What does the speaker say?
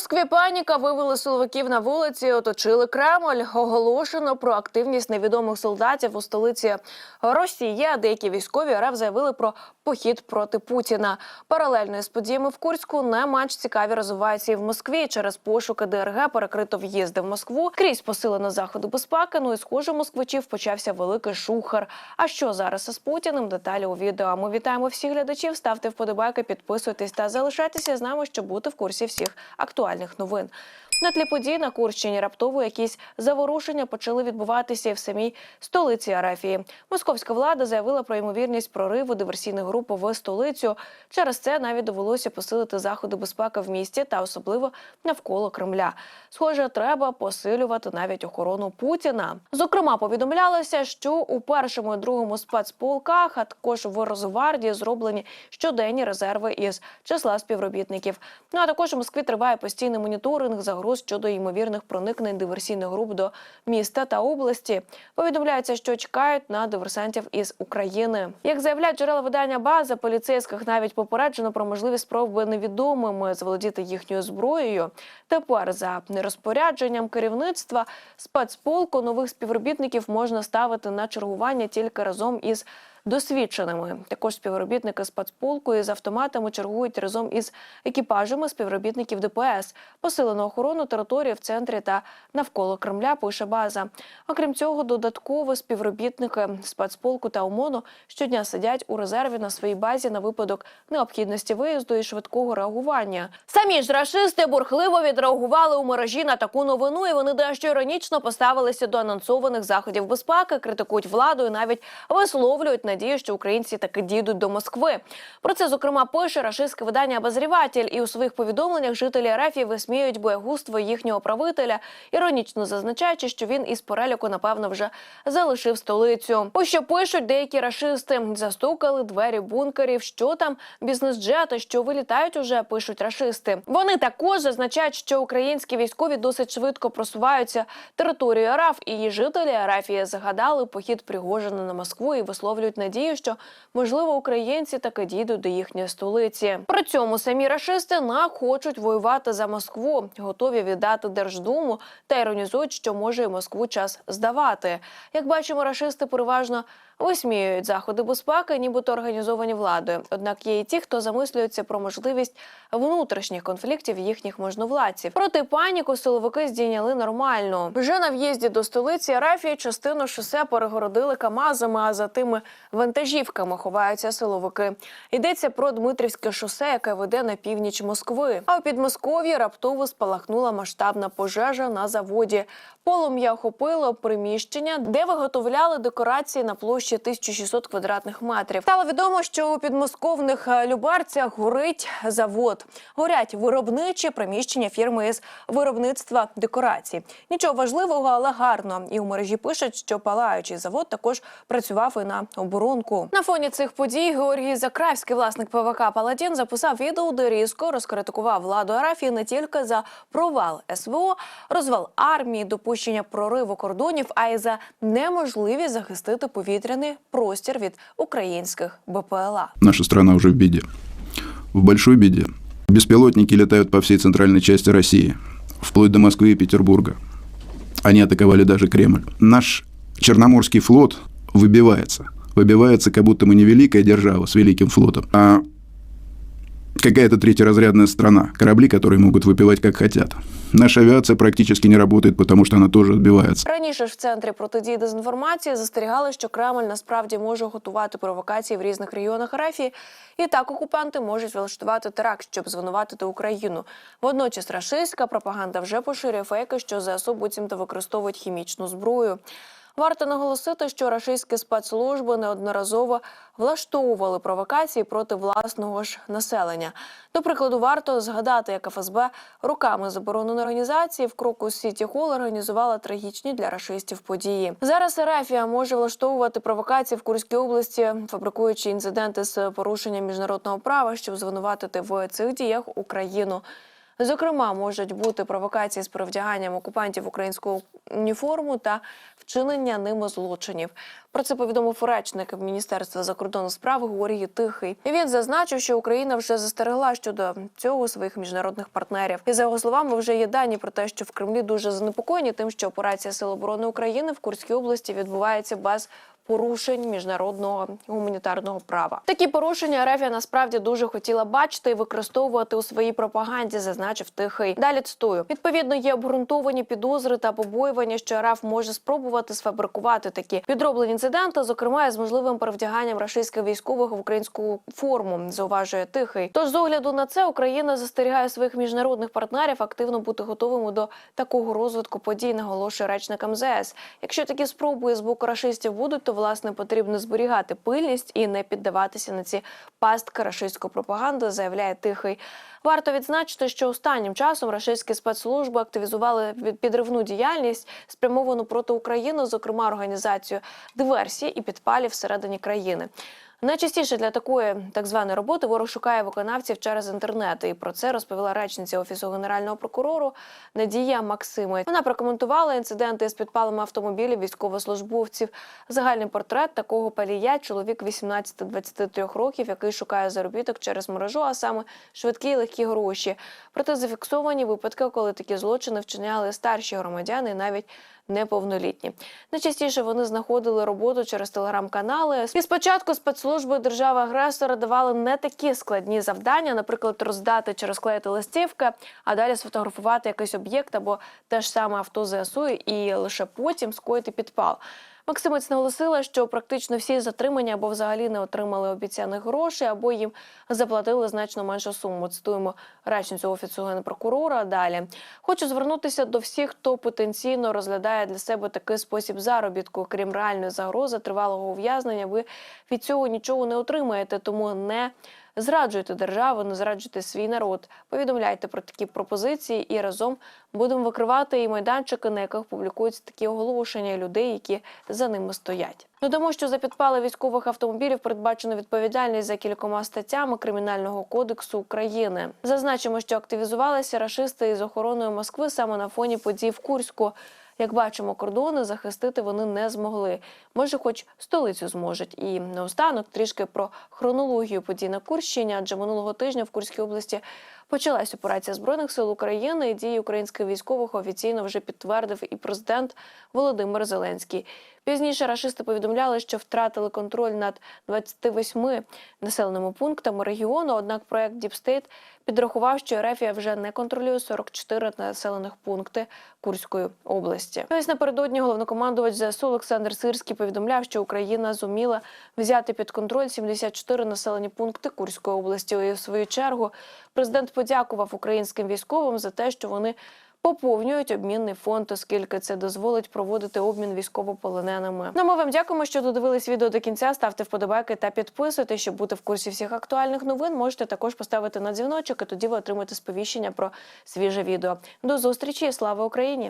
Москві паніка вивели силовиків на вулиці, оточили Кремль. Оголошено про активність невідомих солдатів у столиці Росії. Деякі військові РФ заявили про похід проти Путіна. Паралельно з подіями в Курську не менш цікаві розвиваються і в Москві. Через пошуки ДРГ перекрито в'їзди в Москву. Крізь посилено заходи безпеки. Ну і схоже, москвичів почався великий шухер. А що зараз із Путіним? Деталі у відео. Ми вітаємо всіх глядачів. Ставте вподобайки, підписуйтесь та залишайтеся з нами, щоб бути в курсі всіх актуальних новин. На тлі подій на Курщині раптово якісь заворушення почали відбуватися і в самій столиці Арафії. Московська влада заявила про ймовірність прориву диверсійних груп в столицю. Через це навіть довелося посилити заходи безпеки в місті та особливо навколо Кремля. Схоже, треба посилювати навіть охорону Путіна. Зокрема, повідомлялося, що у першому і другому спецполках, а також в Росгвардії зроблені щоденні резерви із числа співробітників. Ну а також у Москві триває постійний моніторинг загроз щодо ймовірних проникнень диверсійних груп до міста та області. Повідомляється, що чекають на диверсантів із України. Як заявляють джерела видання база, поліцейських навіть попереджено про можливість спроби невідомими заволодіти їхньою зброєю. Тепер за нерозпорядженням керівництва спецполку нових співробітників можна ставити на чергування тільки разом із досвідченими. Також співробітники спецполку із автоматами чергують разом із екіпажами співробітників ДПС. Посилену охорону території в центрі та навколо Кремля пише база. Окрім цього, додатково співробітники спецполку та ОМОНу щодня сидять у резерві на своїй базі на випадок необхідності виїзду і швидкого реагування. Самі ж рашисти бурхливо відреагували у мережі на таку новину, і вони дещо іронічно поставилися до анонсованих заходів безпеки, критикують владу і навіть висловлюють надію, що українці таки дійдуть до Москви. Про це зокрема пише рашистське видання «Обозріватель» і у своїх повідомленнях жителі РФ висміюють боягузтво їхнього правителя, іронічно зазначаючи, що він із переліку напевно вже залишив столицю. Ось що пишуть деякі рашисти, застукали двері бункерів. Що там бізнес-джети, що вилітають уже пишуть рашисти. Вони також зазначають, що українські військові досить швидко просуваються територією РФ, і жителі Арафії загадали похід Пригожина на Москву і висловлюють надію, що можливо українці таки дійдуть до їхньої столиці. При цьому самі рашисти хочуть воювати за Москву, готові віддати Держдуму та іронізують, що може і Москву час здавати. Як бачимо, рашисти переважно висміюють заходи безпеки, нібито організовані владою. Однак є і ті, хто замислюється про можливість внутрішніх конфліктів їхніх можновладців. Проти паніку силовики здійняли нормально. Вже на в'їзді до столиці Арафії частину шосе перегородили камазами, а за тими вантажівками ховаються силовики. Йдеться про Дмитрівське шосе, яке веде на північ Москви. А у Підмосков'ї раптово спалахнула масштабна пожежа на заводі. Полум'я охопило приміщення, де виготовляли декорації на площі 1600 квадратних метрів. Стало відомо, що у підмосковних е, Любарцях горить завод. Горять виробничі приміщення фірми із виробництва декорацій. Нічого важливого, але гарно. І у мережі пишуть, що палаючий завод також працював і на оборонку. На фоні цих подій Георгій Закравський, власник ПВК Паладін, записав відео, де різко розкритикував владу Арафії не тільки за провал СВО, розвал армії, допущення прориву кордонів, а й за неможливість захистити повітряний простір від українських БПЛА. Наша страна уже в беде. В большой беде. Беспилотники летают по всей центральной части России, вплоть до Москвы и Петербурга. Они атаковали даже Кремль. Наш Черноморский флот выбивается. Выбивается, как будто мы не великая держава с великим флотом, а какая-то третьеразрядная страна. Корабли, которые могут выпивать как хотят. Наша авиация практически не работает, потому что она тоже отбивается. Раніше ж в центрі протидії дезінформації застерігали, що Кремль насправді може готувати провокації в різних регіонах Арафії, і так окупанти можуть влаштувати теракт, щоб звинуватити Україну. Водночас рашистська пропаганда вже поширює фейки, що ЗСУ буцімто використовують хімічну зброю. Варто наголосити, що рашистські спецслужби неодноразово влаштовували провокації проти власного ж населення. До прикладу, варто згадати, як ФСБ руками забороненої організації в кроку Сіті Хол організувала трагічні для рашистів події. Зараз Арафія може влаштовувати провокації в Курській області, фабрикуючи інциденти з порушенням міжнародного права, щоб звинуватити в цих діях Україну. Зокрема, можуть бути провокації з перевдяганням окупантів в українську уніформу та вчинення ними злочинів. Про це повідомив речник Міністерства закордонних справ Георгій Тихий. Він зазначив, що Україна вже застерегла щодо цього своїх міжнародних партнерів. І за його словами, вже є дані про те, що в Кремлі дуже занепокоєні тим, що операція Сил оборони України в Курській області відбувається без порушень міжнародного гуманітарного права. Такі порушення Рефія насправді дуже хотіла бачити і використовувати у своїй пропаганді, зазначив тихий. Далі цитую. Відповідно, є обґрунтовані підозри та побоювання, що РФ може спробувати сфабрикувати такі підроблені інциденти, зокрема з можливим перевдяганням рашистських військових в українську форму. Зауважує тихий. Тож з огляду на це Україна застерігає своїх міжнародних партнерів активно бути готовими до такого розвитку подій, наголошує речник МЗС. Якщо такі спроби з боку рашистів будуть, то власне потрібно зберігати пильність і не піддаватися на ці пастки рашистської пропаганди, заявляє тихий. Варто відзначити, що останнім часом рашистські спецслужби активізували під- підривну діяльність, спрямовану проти України, зокрема організацію диверсії і підпалів всередині країни. Найчастіше для такої так званої роботи ворог шукає виконавців через інтернет. І про це розповіла речниця офісу генерального прокурору Надія Максимович. Вона прокоментувала інциденти з підпалами автомобілів військовослужбовців. Загальний портрет такого палія чоловік 18-23 років, який шукає заробіток через мережу, а саме швидкі і легкі гроші. Проте зафіксовані випадки, коли такі злочини вчиняли старші громадяни, навіть неповнолітні. Найчастіше вони знаходили роботу через телеграм-канали. І спочатку спецслужби держави-агресора давали не такі складні завдання, наприклад, роздати чи розклеїти листівки, а далі сфотографувати якийсь об'єкт або те ж саме авто ЗСУ і лише потім скоїти підпал. Максимець наголосила, що практично всі затримані або взагалі не отримали обіцяних грошей, або їм заплатили значно меншу суму. Цитуємо речницю офісу генпрокурора. Далі хочу звернутися до всіх, хто потенційно розглядає для себе такий спосіб заробітку, крім реальної загрози тривалого ув'язнення. Ви від цього нічого не отримаєте, тому не зраджуйте державу, не зраджуйте свій народ. Повідомляйте про такі пропозиції і разом будемо викривати і майданчики, на яких публікуються такі оголошення людей, які за ними стоять. Додамо, що за підпали військових автомобілів передбачено відповідальність за кількома статтями Кримінального кодексу України. Зазначимо, що активізувалися рашисти із охороною Москви саме на фоні подій в Курську. Як бачимо, кордони захистити вони не змогли. Може, хоч столицю зможуть. І наостанок трішки про хронологію подій на Курщині, адже минулого тижня в Курській області почалась операція збройних сил України. і Дії українських військових офіційно вже підтвердив і президент Володимир Зеленський. Пізніше рашисти повідомляли, що втратили контроль над 28 населеними пунктами регіону. Однак проект Діпстейт підрахував, що Рефія вже не контролює 44 населених пункти Курської області. Ось напередодні головнокомандувач ЗСУ Олександр Сирський повідомляв, що Україна зуміла взяти під контроль 74 населені пункти Курської області. І в свою чергу президент подякував українським військовим за те, що вони поповнюють обмінний фонд, оскільки це дозволить проводити обмін військовополоненими. Ну, ми вам дякуємо, що додивились відео до кінця. Ставте вподобайки та підписуйтесь, щоб бути в курсі всіх актуальних новин. Можете також поставити на дзвіночок, і тоді ви отримаєте сповіщення про свіже відео. До зустрічі! Слава Україні!